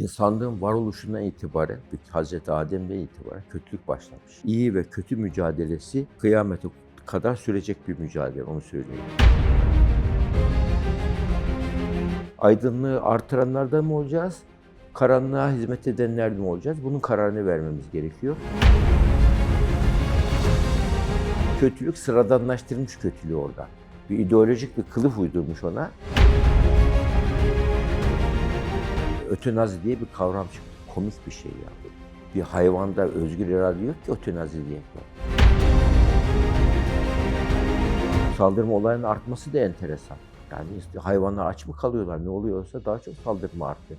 İnsanlığın varoluşundan itibaren, Hazreti Adem'den itibaren kötülük başlamış. İyi ve kötü mücadelesi kıyamete kadar sürecek bir mücadele, onu söyleyeyim. Aydınlığı artıranlardan mı olacağız, karanlığa hizmet edenler mi olacağız? Bunun kararını vermemiz gerekiyor. Kötülük sıradanlaştırmış kötülüğü orada. Bir ideolojik bir kılıf uydurmuş ona. Ötenazi diye bir kavram çıktı. Komik bir şey ya. Bir hayvanda özgür irade yok ki ötenazi diye. Saldırma olayının artması da enteresan. Yani işte hayvanlar aç mı kalıyorlar ne oluyorsa daha çok saldırma arttı.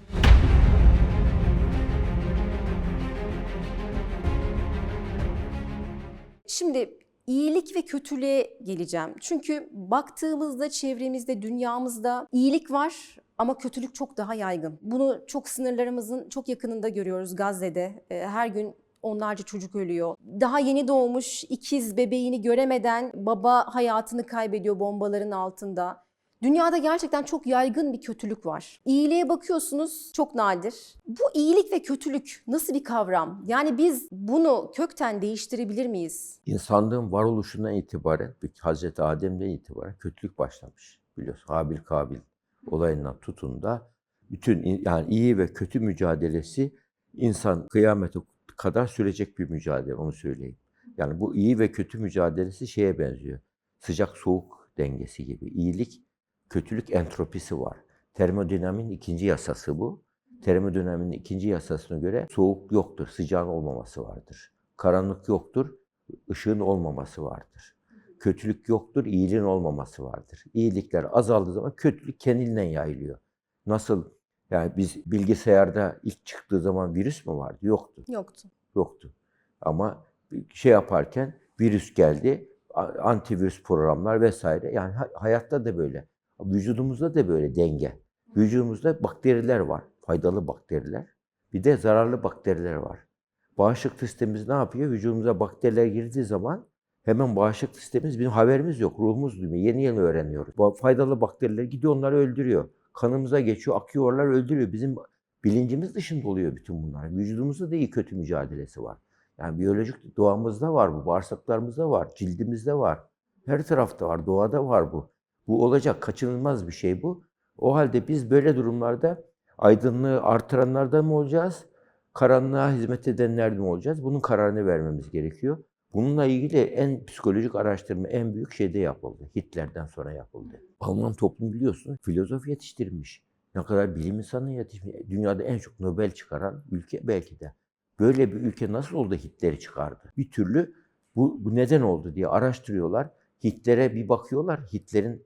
Şimdi iyilik ve kötülüğe geleceğim. Çünkü baktığımızda çevremizde, dünyamızda iyilik var ama kötülük çok daha yaygın. Bunu çok sınırlarımızın çok yakınında görüyoruz Gazze'de. Ee, Her gün onlarca çocuk ölüyor. Daha yeni doğmuş ikiz bebeğini göremeden baba hayatını kaybediyor bombaların altında. Dünyada gerçekten çok yaygın bir kötülük var. İyiliğe bakıyorsunuz çok nadir. Bu iyilik ve kötülük nasıl bir kavram? Yani biz bunu kökten değiştirebilir miyiz? İnsanlığın varoluşundan itibaren, Hazreti Adem'den itibaren kötülük başlamış. Biliyorsun Habil Kabil olayından tutun da bütün yani iyi ve kötü mücadelesi insan kıyamete kadar sürecek bir mücadele onu söyleyeyim. Yani bu iyi ve kötü mücadelesi şeye benziyor. Sıcak soğuk dengesi gibi. İyilik, kötülük entropisi var. Termodinamiğin ikinci yasası bu. Termodinamiğin ikinci yasasına göre soğuk yoktur, sıcağın olmaması vardır. Karanlık yoktur, ışığın olmaması vardır. Kötülük yoktur, iyiliğin olmaması vardır. İyilikler azaldığı zaman kötülük kendinden yayılıyor. Nasıl yani biz bilgisayarda ilk çıktığı zaman virüs mü vardı? Yoktu. Yoktu. Yoktu. Ama şey yaparken virüs geldi, antivirüs programlar vesaire. Yani ha- hayatta da böyle. Vücudumuzda da böyle denge. Vücudumuzda bakteriler var, faydalı bakteriler. Bir de zararlı bakteriler var. Bağışıklık sistemimiz ne yapıyor? Vücudumuza bakteriler girdiği zaman hemen bağışıklık sistemimiz, bizim haberimiz yok, ruhumuz duymuyor. Yeni yeni öğreniyoruz. Bu faydalı bakteriler gidiyor onları öldürüyor. Kanımıza geçiyor, akıyorlar, öldürüyor. Bizim bilincimiz dışında oluyor bütün bunlar. Vücudumuzda da iyi kötü mücadelesi var. Yani biyolojik doğamızda var bu, bağırsaklarımızda var, cildimizde var. Her tarafta var, doğada var bu. Bu olacak, kaçınılmaz bir şey bu. O halde biz böyle durumlarda aydınlığı artıranlardan mı olacağız, karanlığa hizmet edenler mi olacağız? Bunun kararını vermemiz gerekiyor. Bununla ilgili en psikolojik araştırma en büyük şeyde yapıldı. Hitler'den sonra yapıldı. Alman toplum biliyorsun filozof yetiştirmiş. Ne kadar bilim insanı yetişmiş. Dünyada en çok Nobel çıkaran ülke belki de. Böyle bir ülke nasıl oldu Hitler'i çıkardı? Bir türlü bu, bu neden oldu diye araştırıyorlar. Hitler'e bir bakıyorlar. Hitler'in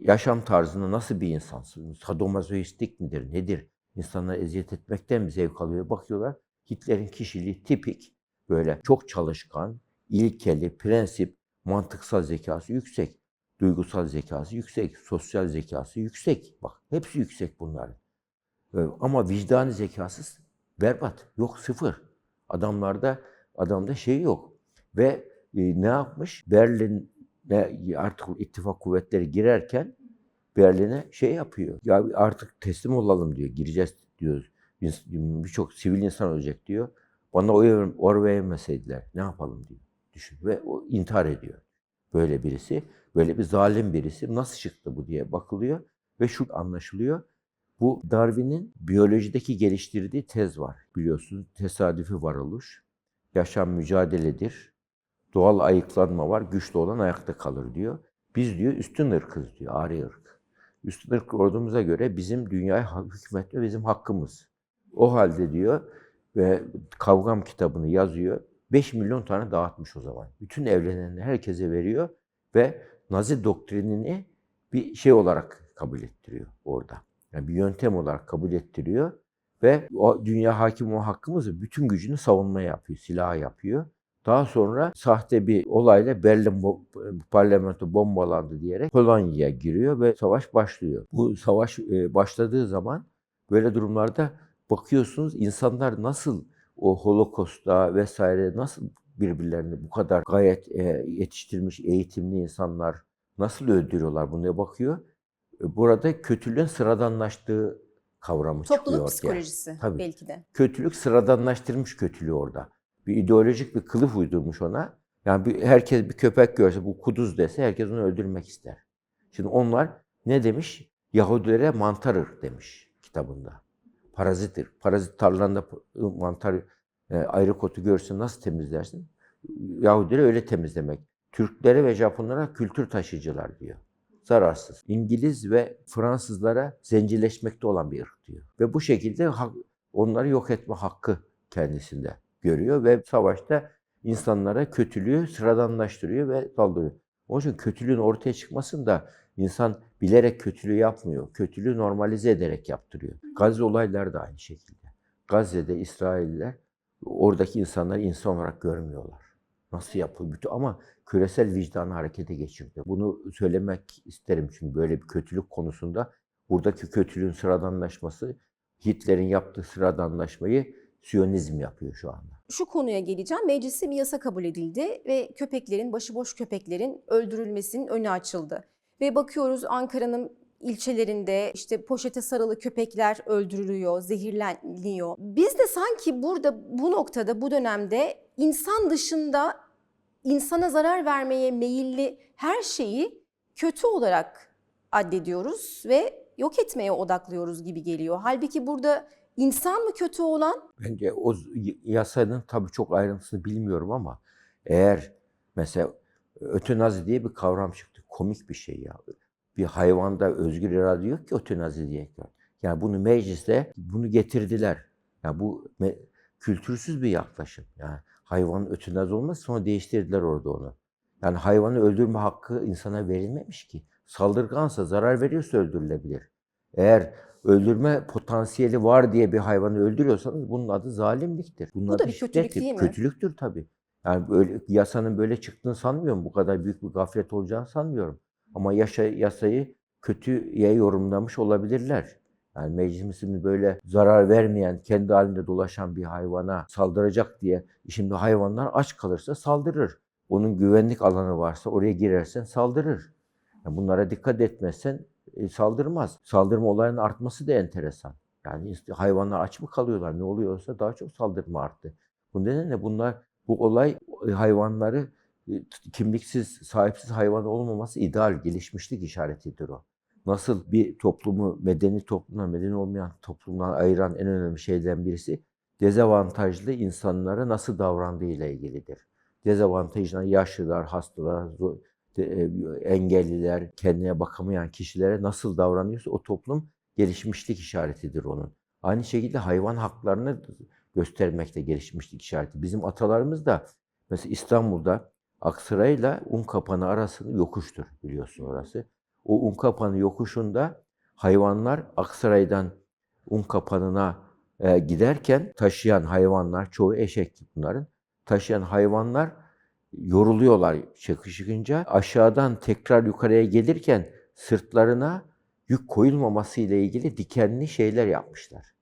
yaşam tarzını nasıl bir insansın? Sadomazoistik midir? Nedir? İnsanlara eziyet etmekten mi zevk alıyor? Bakıyorlar. Hitler'in kişiliği tipik. Böyle çok çalışkan, ilkeli, prensip, mantıksal zekası yüksek. Duygusal zekası yüksek, sosyal zekası yüksek. Bak hepsi yüksek bunların. Ee, Ama vicdani zekası berbat. Yok sıfır. Adamlarda adamda şey yok. Ve e, ne yapmış? Berlin'e artık ittifak kuvvetleri girerken Berlin'e şey yapıyor. Ya artık teslim olalım diyor. Gireceğiz diyor. Birçok sivil insan ölecek diyor. Bana oy, oy vermeseydiler ne yapalım diyor. Düşün. Ve o intihar ediyor. Böyle birisi. Böyle bir zalim birisi. Nasıl çıktı bu diye bakılıyor. Ve şu anlaşılıyor. Bu Darwin'in biyolojideki geliştirdiği tez var. Biliyorsunuz tesadüfi varoluş. Yaşam mücadeledir. Doğal ayıklanma var. Güçlü olan ayakta kalır diyor. Biz diyor üstün ırkız diyor. Ari ırk. Üstün ırk olduğumuza göre bizim dünyaya hükmetme bizim hakkımız. O halde diyor ve Kavgam kitabını yazıyor. 5 milyon tane dağıtmış o zaman. Bütün evlenenleri herkese veriyor ve Nazi doktrinini bir şey olarak kabul ettiriyor orada. Yani bir yöntem olarak kabul ettiriyor ve o dünya hakim o hakkımızı bütün gücünü savunmaya yapıyor, silaha yapıyor. Daha sonra sahte bir olayla Berlin bo- parlamento bombalandı diyerek Polonya'ya giriyor ve savaş başlıyor. Bu savaş e, başladığı zaman böyle durumlarda bakıyorsunuz insanlar nasıl o Holocaust'ta vesaire nasıl birbirlerini bu kadar gayet e, yetiştirilmiş, eğitimli insanlar nasıl öldürüyorlar bunu bakıyor. E, Burada kötülüğün sıradanlaştığı kavramı çıkıyor Topluluk ortaya. psikolojisi Tabii. belki de. Kötülük sıradanlaştırmış kötülüğü orada. Bir ideolojik bir kılıf uydurmuş ona. Yani bir, herkes bir köpek görse bu kuduz dese herkes onu öldürmek ister. Şimdi onlar ne demiş? Yahudilere mantar ırk demiş kitabında. Parazittir. Parazit tarlanda mantar e, ayrı kotu görsen nasıl temizlersin? Yahudileri öyle temizlemek. Türklere ve Japonlara kültür taşıyıcılar diyor. Zararsız. İngiliz ve Fransızlara zencileşmekte olan bir ırk diyor. Ve bu şekilde onları yok etme hakkı kendisinde görüyor ve savaşta insanlara kötülüğü sıradanlaştırıyor ve saldırıyor. Onun için kötülüğün ortaya çıkmasını da insan bilerek kötülüğü yapmıyor. Kötülüğü normalize ederek yaptırıyor. Gazze olayları da aynı şekilde. Gazze'de İsrailliler oradaki insanları insan olarak görmüyorlar. Nasıl yapılıyor? Bütün, ama küresel vicdanı harekete geçirdi. Bunu söylemek isterim çünkü böyle bir kötülük konusunda buradaki kötülüğün sıradanlaşması Hitler'in yaptığı sıradanlaşmayı Siyonizm yapıyor şu anda. Şu konuya geleceğim. Mecliste bir yasa kabul edildi ve köpeklerin, başıboş köpeklerin öldürülmesinin önü açıldı. Ve bakıyoruz Ankara'nın ilçelerinde işte poşete sarılı köpekler öldürülüyor, zehirleniyor. Biz de sanki burada bu noktada bu dönemde insan dışında insana zarar vermeye meyilli her şeyi kötü olarak addediyoruz ve yok etmeye odaklıyoruz gibi geliyor. Halbuki burada insan mı kötü olan, Bence o yasanın tabii çok ayrıntısını bilmiyorum ama eğer mesela ötenazi diye bir kavram çıktı. Komik bir şey ya. Bir hayvanda özgür irade yok ki ötenazi diye. Yani bunu mecliste bunu getirdiler. Ya bu kültürsüz bir yaklaşım. Yani hayvanın ötenazi olmaz sonra değiştirdiler orada onu. Yani hayvanı öldürme hakkı insana verilmemiş ki. Saldırgansa, zarar veriyorsa öldürülebilir. Eğer öldürme potansiyeli var diye bir hayvanı öldürüyorsanız bunun adı zalimliktir. Bunun Bu da adı bir kötülük şiddettir. değil mi? Kötülüktür tabii. Yani böyle yasanın böyle çıktığını sanmıyorum. Bu kadar büyük bir gaflet olacağını sanmıyorum. Ama yaşa, yasayı kötüye yorumlamış olabilirler. Yani meclisimizin böyle zarar vermeyen, kendi halinde dolaşan bir hayvana saldıracak diye şimdi hayvanlar aç kalırsa saldırır. Onun güvenlik alanı varsa oraya girersen saldırır. Yani bunlara dikkat etmezsen e, saldırmaz. Saldırma olayının artması da enteresan. Yani hayvanlar aç mı kalıyorlar? Ne oluyorsa daha çok saldırma arttı. Bu nedenle bunlar bu olay e, hayvanları e, kimliksiz, sahipsiz hayvan olmaması ideal gelişmişlik işaretidir o. Nasıl bir toplumu medeni toplumdan, medeni olmayan toplumdan ayıran en önemli şeyden birisi dezavantajlı insanlara nasıl davrandığı ile ilgilidir. Dezavantajlı yaşlılar, hastalar, engelliler, kendine bakamayan kişilere nasıl davranıyorsa o toplum gelişmişlik işaretidir onun. Aynı şekilde hayvan haklarını göstermekte gelişmişlik işareti. Bizim atalarımız da mesela İstanbul'da Aksaray'la Unkapanı arasında yokuştur biliyorsun orası. O Unkapanı yokuşunda hayvanlar Aksaray'dan Unkapanı'na e, giderken taşıyan hayvanlar, çoğu eşek bunların, taşıyan hayvanlar yoruluyorlar çıkışınca. Aşağıdan tekrar yukarıya gelirken sırtlarına yük koyulmaması ile ilgili dikenli şeyler yapmışlar.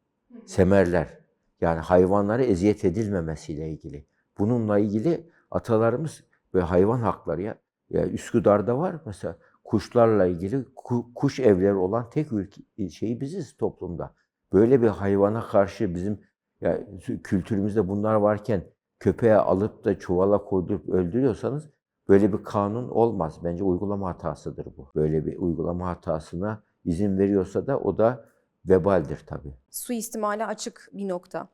Semerler. Yani hayvanlara eziyet edilmemesiyle ilgili. Bununla ilgili atalarımız ve hayvan hakları ya, ya Üsküdar'da var mesela kuşlarla ilgili ku- kuş evleri olan tek ülke şeyi biziz toplumda. Böyle bir hayvana karşı bizim ya kültürümüzde bunlar varken köpeğe alıp da çuvala koydurup öldürüyorsanız böyle bir kanun olmaz. Bence uygulama hatasıdır bu. Böyle bir uygulama hatasına izin veriyorsa da o da vebaldir tabii. suistimale açık bir nokta.